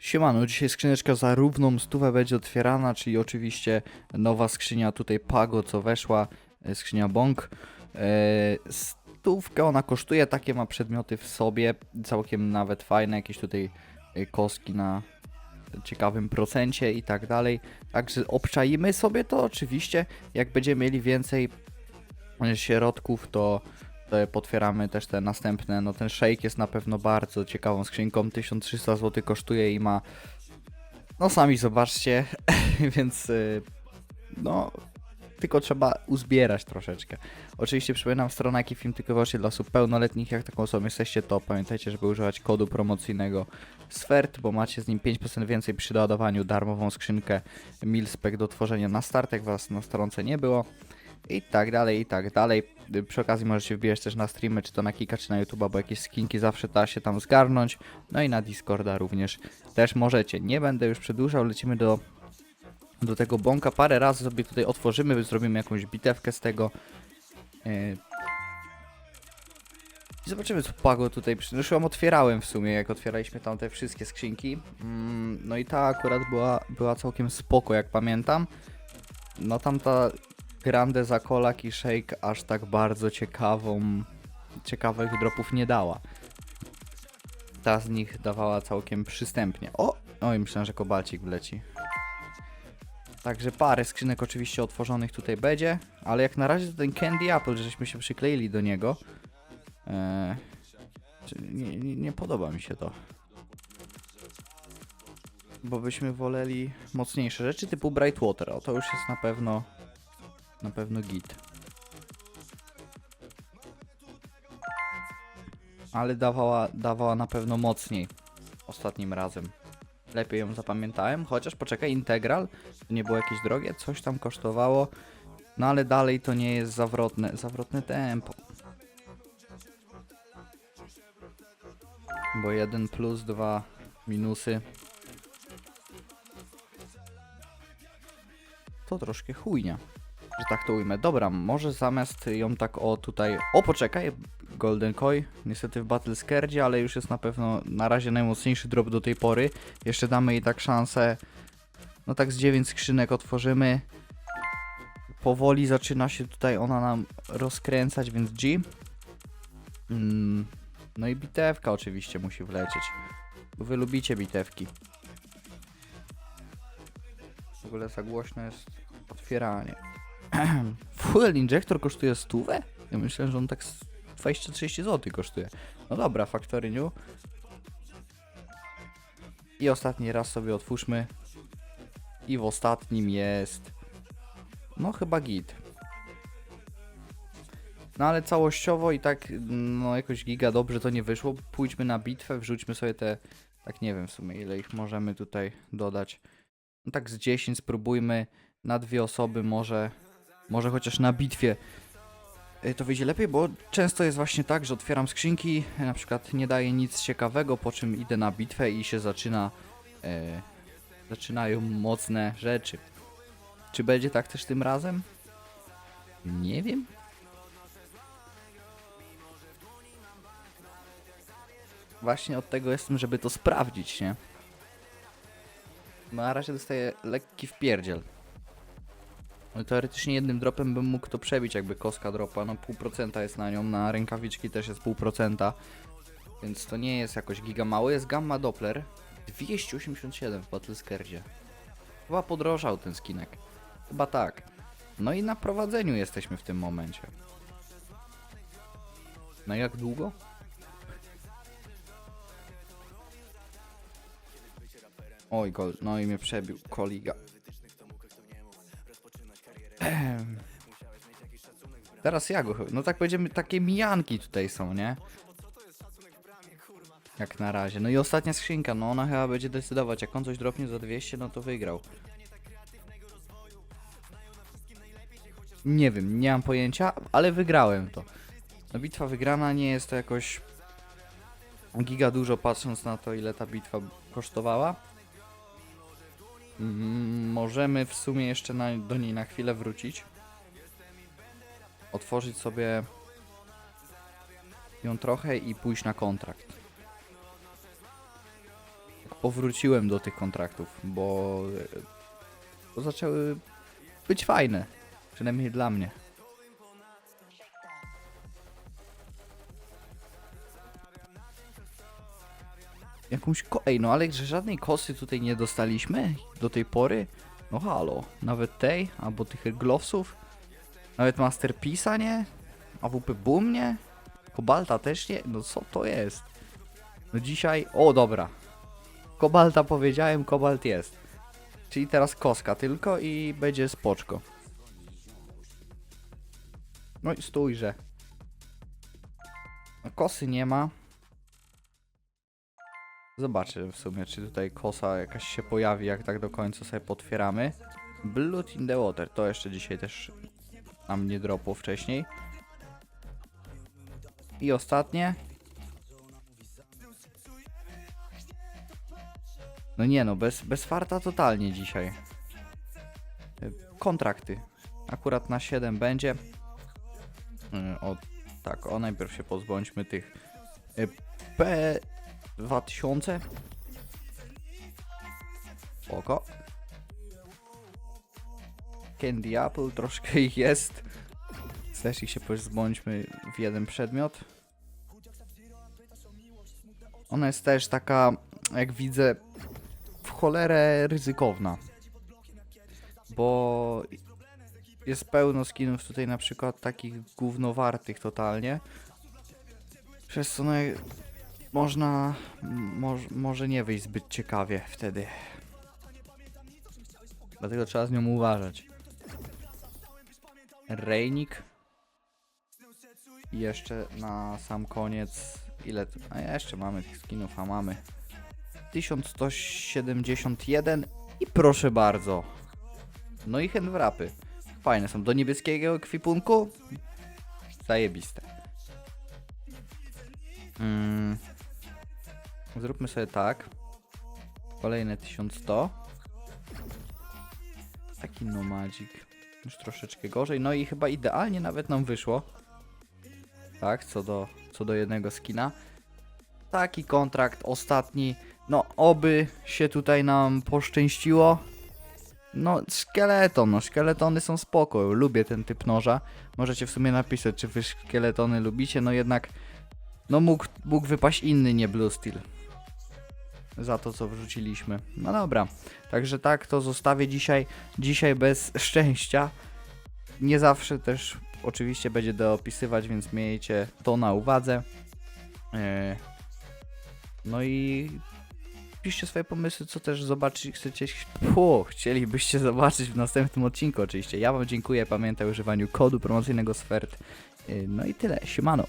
Siemano, dzisiaj skrzyneczka za równą stówę będzie otwierana, czyli oczywiście nowa skrzynia tutaj Pago, co weszła, e, skrzynia Bong. E, Stówkę ona kosztuje, takie ma przedmioty w sobie, całkiem nawet fajne, jakieś tutaj e, kostki na ciekawym procencie i tak dalej. Także obczajmy sobie to oczywiście, jak będziemy mieli więcej środków, to potwieramy też te następne. No ten shake jest na pewno bardzo ciekawą skrzynką. 1300 zł kosztuje i ma. No sami zobaczcie, więc y, no tylko trzeba uzbierać troszeczkę. Oczywiście przypominam strona jaki film tylko wyłącznie dla osób pełnoletnich. Jak taką osobą jesteście, to pamiętajcie, żeby używać kodu promocyjnego SFERT, bo macie z nim 5% więcej przy doładowaniu darmową skrzynkę Milspec do tworzenia na start, jak was na stronce nie było i tak dalej, i tak dalej. Przy okazji możecie wbijać też na streamy, czy to na Kika, czy na YouTube'a, bo jakieś skinki zawsze da się tam zgarnąć. No i na Discorda również też możecie. Nie będę już przedłużał, lecimy do, do tego bąka. Parę razy sobie tutaj otworzymy, zrobimy jakąś bitewkę z tego. Yy. I zobaczymy co Pago tutaj przy... Już ją otwierałem w sumie, jak otwieraliśmy tam te wszystkie skrzynki. Mm, no i ta akurat była, była całkiem spoko, jak pamiętam. No tamta Grande za kolak i shake aż tak bardzo ciekawą, ciekawych dropów nie dała. Ta z nich dawała całkiem przystępnie. O! Oj, myślałem, że kobalcik wleci. Także parę skrzynek oczywiście otworzonych tutaj będzie, ale jak na razie ten Candy Apple, żeśmy się przykleili do niego. Eee, nie, nie, nie podoba mi się to. Bo byśmy woleli mocniejsze rzeczy typu Brightwater. O, to już jest na pewno na pewno git. Ale dawała, dawała na pewno mocniej ostatnim razem. Lepiej ją zapamiętałem, chociaż poczekaj, Integral to nie było jakieś drogie, coś tam kosztowało, no ale dalej to nie jest zawrotne, zawrotne tempo. Bo jeden plus, dwa minusy. To troszkę chujnia że tak to ujmę. Dobra, może zamiast ją tak o tutaj... O, poczekaj, Golden Koi, niestety w Battle Scardzie, ale już jest na pewno na razie najmocniejszy drop do tej pory. Jeszcze damy jej tak szansę, no tak z 9 skrzynek otworzymy. Powoli zaczyna się tutaj ona nam rozkręcać, więc G. Mm, no i bitewka oczywiście musi wlecieć. Wy lubicie bitewki. W ogóle za głośno jest otwieranie. Fuel injector kosztuje stówę? Ja myślałem, że on tak z 20-30 zł kosztuje. No dobra, Factory New. I ostatni raz sobie otwórzmy. I w ostatnim jest... No chyba git. No ale całościowo i tak, no jakoś giga dobrze to nie wyszło. Pójdźmy na bitwę, wrzućmy sobie te, tak nie wiem w sumie ile ich możemy tutaj dodać. No tak z 10 spróbujmy na dwie osoby może może chociaż na bitwie y, to wyjdzie lepiej, bo często jest właśnie tak, że otwieram skrzynki, na przykład nie daje nic ciekawego, po czym idę na bitwę i się zaczyna e, zaczynają mocne rzeczy. Czy będzie tak też tym razem? Nie wiem. Właśnie od tego jestem, żeby to sprawdzić, nie? Na razie dostaję lekki wpierdziel. No teoretycznie jednym dropem bym mógł to przebić, jakby koska dropa, no pół procenta jest na nią, na rękawiczki też jest pół procenta, więc to nie jest jakoś giga mało. Jest Gamma Doppler 287 w Battlescardzie. Chyba podrożał ten skinek. Chyba tak. No i na prowadzeniu jesteśmy w tym momencie. No jak długo? Oj, gol, no i mnie przebił, koliga. Teraz ja go. No tak będziemy, takie mijanki tutaj są, nie? Jak na razie. No i ostatnia skrzynka, no ona chyba będzie decydować. Jak on coś dropnie za 200, no to wygrał. Nie wiem, nie mam pojęcia, ale wygrałem to. No bitwa wygrana nie jest to jakoś giga dużo patrząc na to ile ta bitwa kosztowała. Mm, Możemy w sumie jeszcze na, do niej na chwilę wrócić. Otworzyć sobie ją trochę i pójść na kontrakt. powróciłem do tych kontraktów, bo, e, bo zaczęły być fajne. Przynajmniej dla mnie. Jakąś ko... Ej, no ale że żadnej kosy tutaj nie dostaliśmy do tej pory? No halo, nawet tej, albo tych glowsów? Nawet Masterpiece'a nie? AWP Boom nie? Kobalta też nie? No co to jest? No dzisiaj... O, dobra. Kobalta powiedziałem, kobalt jest. Czyli teraz koska tylko i będzie spoczko. No i stójże. No, kosy nie ma. Zobaczę w sumie, czy tutaj kosa jakaś się pojawi, jak tak do końca sobie potwieramy. Blood in the water, to jeszcze dzisiaj też nam nie dropło wcześniej. I ostatnie. No nie no, bez, bez farta totalnie dzisiaj. Kontrakty. Akurat na 7 będzie. Y, O, tak, o najpierw się pozbądźmy tych y, P2000. Oko. Candy Apple, troszkę ich jest. Też się pozbądźmy w jeden przedmiot. Ona jest też taka, jak widzę, w cholerę ryzykowna. Bo jest pełno skinów tutaj na przykład takich gównowartych totalnie. Przez co no, można, moż, może nie wyjść zbyt ciekawie wtedy. Dlatego trzeba z nią uważać. Rejnik. I jeszcze na sam koniec, ile a jeszcze mamy tych skinów, a mamy 1171 i proszę bardzo. No i handwrapy. Fajne są. Do niebieskiego ekwipunku? Zajebiste. Mm. Zróbmy sobie tak. Kolejne 1100. Taki nomadzik. Już troszeczkę gorzej. No i chyba idealnie nawet nam wyszło. Tak, co do, co do jednego skina. Taki kontrakt ostatni. No, oby się tutaj nam poszczęściło. No, szkieleton, no, szkieletony są spoko. Lubię ten typ noża. Możecie w sumie napisać, czy wy szkieletony lubicie. No jednak, no mógł, mógł wypaść inny, nie Blue Steel. Za to, co wrzuciliśmy. No dobra, także tak to zostawię dzisiaj. Dzisiaj bez szczęścia. Nie zawsze też oczywiście będzie doopisywać, więc miejcie to na uwadze. Eee, no i piszcie swoje pomysły, co też zobaczyć chcecie, chcielibyście zobaczyć w następnym odcinku oczywiście. Ja wam dziękuję, pamiętaj o używaniu kodu promocyjnego SFERT. Yy, No i tyle, siemano.